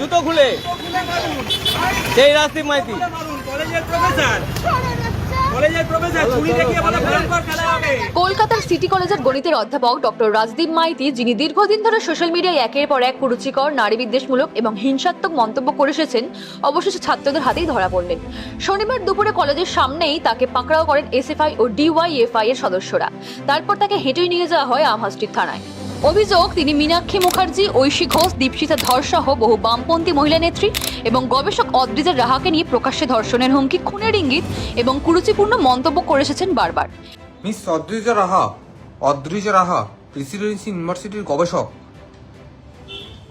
জুতো খুলে সেই রাস্তি মাইতি কলকাতার সিটি কলেজের গণিতের অধ্যাপক ডক্টর রাজদীপ মাইতি, যিনি দীর্ঘদিন ধরে সোশ্যাল মিডিয়ায় একের পর এক কুরুচিকর নারী বিদ্বেষমূলক এবং হিংসাত্মক মন্তব্য করে এসেছেন, অবশেষে ছাত্রদের হাতেই ধরা পড়লেন। শনিবার দুপুরে কলেজের সামনেই তাকে পাকড়াও করেন এসএফআই ও ডিওয়াইএফআই এর সদস্যরা। তারপর তাকে হেঁটেই নিয়ে যাওয়া হয় আমহাস্ট্রিট থানায়। অভিযোগ, তিনি মীনাক্ষী মুখার্জি, ঐশী ঘোষ, দীপশিতা ধর সহ বহু বামপন্থী মহিলা নেত্রী এবং গবেষক অদ্রিজা রাহাকে নিয়ে প্রকাশ্যে ধর্ষণের হুমকি, খুনের ইঙ্গিত এবং কুরুচিপূর্ণ মন্তব্য করে এসেছেন বারবার। মিস অদ্রিজা রাহা অদ্রিজা রাহা, প্রেসিডেন্সি ইউনিভার্সিটির গবেষক।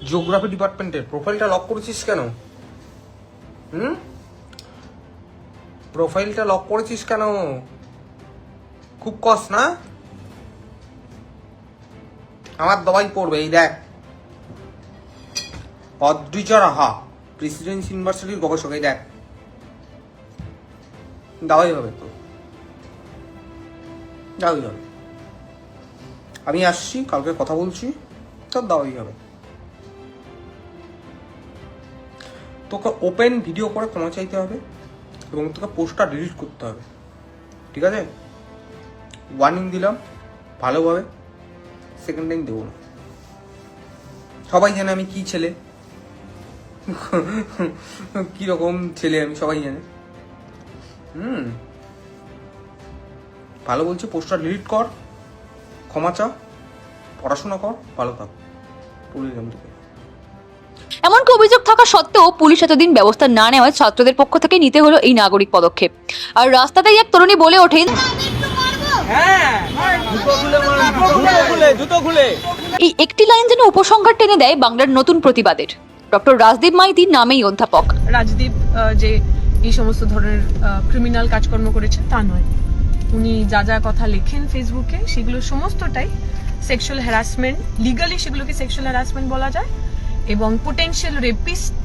জিওগ্রাফি ডিপার্টমেন্টের প্রোফাইলটা লক করেছিস কেন? হুম? প্রোফাইলটা লক করেছিস কেন? খুব কস না? আমার দবাই পড়বে, এই দেখ। অদ্রিজা রাহা প্রেসিডেন্সি ইউনিভার্সিটির গবেষক, এই দেখ। দাওয়াই হবে তো। দাওয়াই হবে। আমি আসছি, কালকে কথা বলছি তোর দাওয়াই হবে। তোকে ওপেন ভিডিও করে ক্ষমা চাইতে হবে এবং তোকে পোস্টটা ডিলিট করতে হবে। ঠিক আছে? ওয়ার্নিং দিলাম, ভালোভাবে। সেকেন্ড টাইম দেবো না। সবাই জানে আমি কি ছেলে। কি রকম ছেলে আমি, সবাই জানে। হুম। ভালো বলছি, পোস্টার ডিলিট কর, ক্ষমা চা, পড়াশোনা কর, ভালো থাক। এমনকি অভিযোগ থাকা সত্ত্বেও পুলিশ এতদিন ব্যবস্থা না নেওয়ায় ছাত্রদের পক্ষ থেকে নিতে হলো এই নাগরিক পদক্ষেপ। আর রাস্তাতেই এক তরুণী বলে ওঠেন এই একটি লাইন যেন উপসংহার টেনে দেয় বাংলার নতুন প্রতিবাদের। ডক্টর রাজদীপ মাইতি নামেই অধ্যাপক। রাজদীপ যে এই সমস্ত ধরনের ক্রিমিনাল কাজকর্ম করেছেন, তা নয়। উনি যা যা কথা লেখেন ফেসবুকে, সেগুলো সমস্তটাই সেক্সুয়াল হ্যারাসমেন্ট লিগালি সেগুলোকে সেক্সুয়াল হ্যারাসমেন্ট বলা যায়, এবং পোটেনশিয়াল রেপিস্ট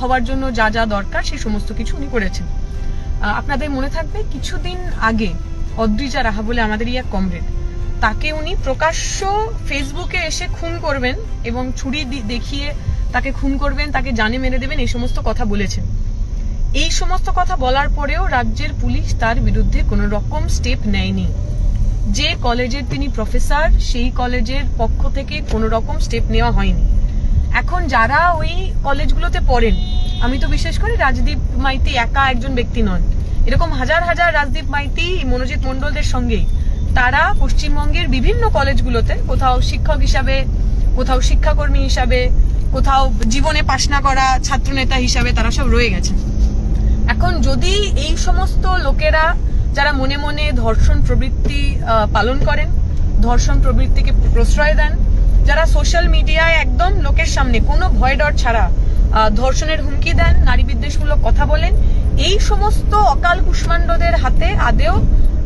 হওয়ার জন্য যা যা দরকার সেই সমস্ত কিছু উনি করেছেন। আপনাদের মনে থাকবে, কিছুদিন আগে অদ্রিজা রাহা বলে আমাদেরই এক কমরেড তাকে উনি প্রকাশ্য ফেসবুকে এসে খুন করবেন এবং ছুরি দেখিয়ে তাকে খুন করবেন, তাকে জানে মেরে দেবেন, এই সমস্ত কথা বলেছেন। এই সমস্ত কথা বলার পরেও রাজ্যের পুলিশ তার বিরুদ্ধে কোনো রকম স্টেপ নেয়নি। যে কলেজের তিনি প্রফেসর সেই কলেজের পক্ষ থেকে কোনো রকম স্টেপ নেওয়া হয়নি। এখন যারা ওই কলেজগুলোতে পড়েন, আমি তো বিশেষ করে রাজদীপ মাইতি একা একজন ব্যক্তি নন এরকম হাজার হাজার রাজদীপ মাইতি, মনোজিৎ মণ্ডলদের সঙ্গেই। তারা পশ্চিমবঙ্গের বিভিন্ন কলেজগুলোতে কোথাও শিক্ষক হিসাবে, কোথাও শিক্ষাকর্মী হিসাবে, কোথাও জীবনে পাশ না করা ছাত্রনেতা হিসাবে তারা সব রয়ে গেছেন। এখন যদি এই সমস্ত লোকেরা যারা মনে মনে ধর্ষণ প্রবৃত্তি পালন করেন, ধর্ষণ প্রবৃত্তিকে প্রশ্রয় দেন, যারা সোশ্যাল মিডিয়ায় একদম লোকের সামনে কোনো ভয় ডর ছাড়া ধর্ষণের হুমকি দেন, নারী বিদ্বেষমূলক কথা বলেন এই সমস্ত অকাল কুষ্মাণ্ডদের হাতে আদেও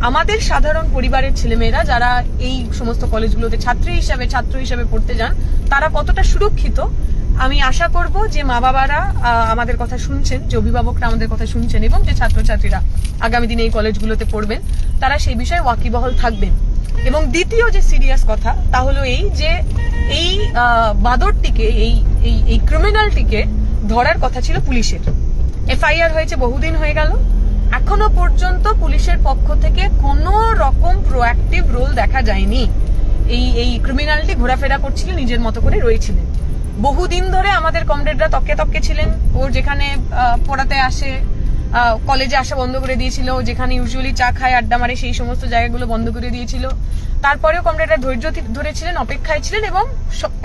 আমাদের সাধারণ পরিবারের ছেলেমেয়েরা যারা এই সমস্ত কলেজগুলোতে ছাত্রী হিসাবে, ছাত্র হিসাবে পড়তে যান, তারা কতটা সুরক্ষিত? আমি আশা করব যে মা বাবারা আমাদের কথা শুনছেন, যে অভিভাবকরা আমাদের কথা শুনছেন এবং যে ছাত্রছাত্রীরা আগামী দিনে এই কলেজগুলোতে পড়বেন, তারা সেই বিষয়ে ওয়াকিবহল থাকবেন। এবং দ্বিতীয় যে সিরিয়াস কথা, তা হলো এই যে এই বাদরটিকে, এই এই ক্রিমিনালটিকে ধরার কথা ছিল পুলিশের। এফআইআর হয়েছে, বহুদিন হয়ে গেল। এখনও পর্যন্ত পুলিশের পক্ষ থেকে কোনো রকম প্রোঅ্যাক্টিভ রোল দেখা যায়নি। এই এই ক্রিমিনালটি ঘোরাফেরা করছিল, নিজের মতো করে রয়েছিলেন। বহুদিন ধরে আমাদের কমরেডরা তককে তককে ছিলেন। ওর যেখানে পড়াতে আসে কলেজে আসা বন্ধ করে দিয়েছিল, যেখানে ইউজুয়ালি চা খায়, আড্ডা মারে, সেই সমস্ত জায়গাগুলো বন্ধ করে দিয়েছিল। তারপরেও কমরেডরা ধৈর্য ধরেছিলেন, অপেক্ষায় ছিলেন এবং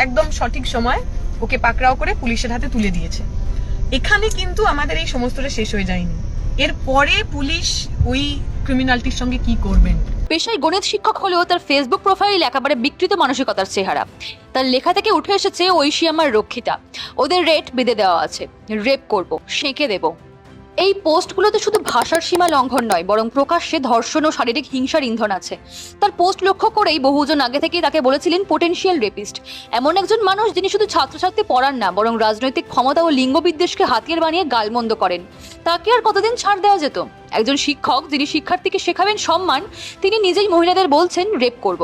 একদম সঠিক সময় ওকে পাকড়াও করে পুলিশের হাতে তুলে দিয়েছে। এখানে কিন্তু আমাদের এই সমস্তটা শেষ হয়ে যায়নি। এরপরে পুলিশ ওই ক্রিমিনালটির সঙ্গে কি করবেন? পেশায় গণিত শিক্ষক হলেও তার ফেসবুক প্রোফাইল একেবারে বিকৃত মানসিকতার চেহারা। তার লেখা থেকে উঠে এসেছে ঐশী আমার রক্ষিতা। ওদের রেট বেঁধে দেওয়া আছে। রেপ করব, সেঁকে দেব। এই পোস্টগুলোতে শুধু ভাষার সীমা লঙ্ঘন নয়, বরং প্রকাশ্যে ধর্ষণ ও শারীরিক হিংসার ইন্ধন আছে। তার পোস্ট লক্ষ্য করেই বহুজন আগে থেকেই তাকে বলেছিলেন পোটেনশিয়াল রেপিস্ট এমন একজন মানুষ যিনি শুধু ছাত্রছাত্রী পড়ান না, বরং রাজনৈতিক ক্ষমতা ও লিঙ্গ বিদ্বেষকে হাতিয়ার বানিয়ে গালমন্দ করেন। তাকে আর কতদিন ছাড় দেওয়া যেত? একজন শিক্ষক যিনি শিক্ষার্থীকে শেখাবেন সম্মান, তিনি নিজেই মহিলাদের বলছেন রেপ করব।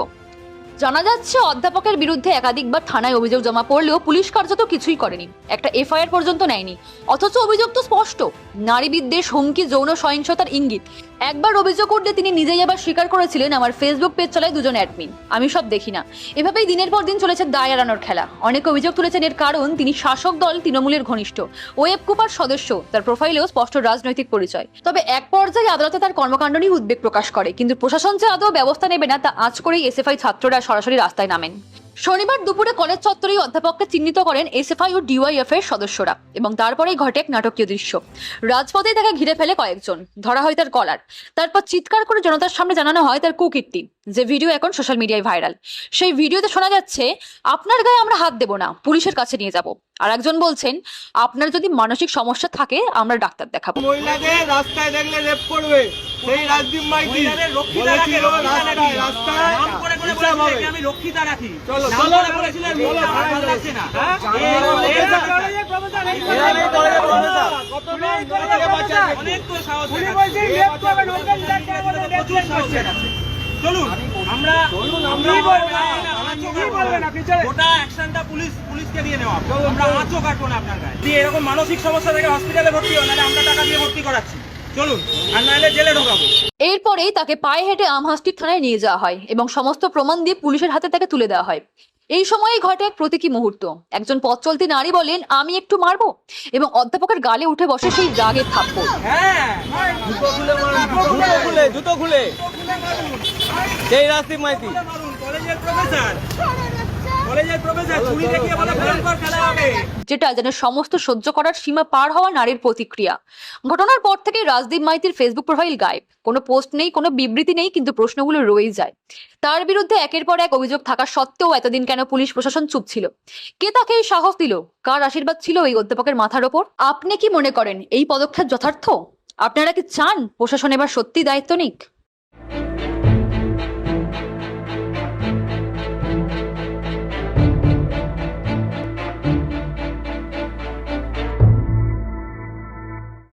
জানা যাচ্ছে, অধ্যাপকের বিরুদ্ধে একাধিকবার থানায় অভিযোগ জমা পড়লেও পুলিশ কার্যত কিছুই করেনি। একটা এফআইআর পর্যন্ত নেয়নি। অথচ অভিযোগ তো স্পষ্ট নারী বিদ্বেষ হুমকি, যৌন সহিংসতার ইঙ্গিত। একবার অভিযোগ উঠলে তিনি নিজেই আবার স্বীকার করেছিলেন আমার ফেসবুক পেজ চালায় দুজন অ্যাডমিন। আমি সব দেখি না। এভাবেই দিনের পর দিন চলেছে দায় এড়ানোর খেলা। অনেক অভিযোগ তুলেছেন এর কারণ, তিনি শাসক দল তৃণমূলের ঘনিষ্ঠ। ওয়েব কুপার সদস্য, তার প্রোফাইলেও স্পষ্ট রাজনৈতিক পরিচয়। তবে এক পর্যায়ে আদালতে তার কর্মকাণ্ড নিয়ে উদ্বেগ প্রকাশ করে। কিন্তু প্রশাসন যে আদৌ ব্যবস্থা নেবে না, তা আজ করেই এসএফআই ছাত্ররা সরাসরি রাস্তায় নামেন। শনিবার দুপুরে কলেজ চত্বরেই অধ্যাপককে চিহ্নিত করেন এসএফআই ও ডিওয়াইএফ এর সদস্যরা এবং তারপরেই ঘটে এক নাটকীয় দৃশ্য। রাজপথেই তাকে ঘিরে ফেলে কয়েকজন, ধরা হয় তার কলার। তারপর চিৎকার করে জনতার সামনে জানানো হয় তার কুকীর্তি। যে ভিডিও এখন সোশ্যাল মিডিয়ায় ভাইরাল সেই ভিডিওতে শোনা যাচ্ছে আপনার গায়ে আমরা হাত দেব না পুলিশের কাছে নিয়ে যাব। আর একজন বলছেন আপনার যদি মানসিক সমস্যা থাকে আমরা ডাক্তার দেখাবো। মহিলাদের রাস্তায় দেখলে রেপ করবে। সেই রাজদীপ মাইতি। আমি রক্ষিতা রাখি? চলো, চলো, বলেছিলেন ভালো লাগছে না। হ্যাঁ? অনেক তো সাহস দেখাচ্ছে। প্রচুর সাহস দেখাচ্ছে। চলুন আমরা আমরা গোটা অ্যাকশনটা পুলিশ পুলিশকে দিয়ে নেওয়া। আমরা আঁচও কাটবো না আপনার গায়ে। দিয়ে এরকম মানসিক সমস্যা থেকে হসপিটালে ভর্তি হন নাহলে আমরা টাকা দিয়ে ভর্তি করাচ্ছি। চলুন আর নাহলে জেলে ঢোকাবো। এরপরেই তাকে পায়ে হেঁটে আমহাস্তির থানায় নিয়ে যাওয়া হয় এবং সমস্ত প্রমাণ দিয়ে পুলিশের হাতে তাকে তুলে দেওয়া হয়। এই সময়েই ঘটে এক প্রতীকী মুহূর্ত। একজন পথ চলতি নারী বলেন আমি একটু মারবো। এবং অধ্যাপকের গালে উঠে বসে সেই রাগের থাপ্পড়। হ্যাঁ। জুতো খুলে মারুন, জুতো খুলে। জুতো খুলে সেই রাজদীপ মাইতি কলেজের প্রফেসর। যেটা যেন সমস্ত সহ্য করার সীমা পার হওয়া নারীর প্রতিক্রিয়া। ঘটনার পর থেকে রাজদীপ মাইতির ফেসবুক প্রোফাইল গায়েব। কোনো পোস্ট নেই, কোনো বিবৃতি নেই, কিন্তু প্রশ্নগুলো রয়েই যায়। তার বিরুদ্ধে একের পর এক অভিযোগ থাকা সত্ত্বেও এতদিন কেন পুলিশ প্রশাসন চুপ ছিল? কে তাকে এই সাহস দিল? কার আশীর্বাদ ছিল এই অধ্যাপকের মাথার ওপর? আপনি কি মনে করেন এই পদক্ষেপ যথার্থ? আপনারা কি চান প্রশাসন এবার সত্যি দায়িত্ব নিক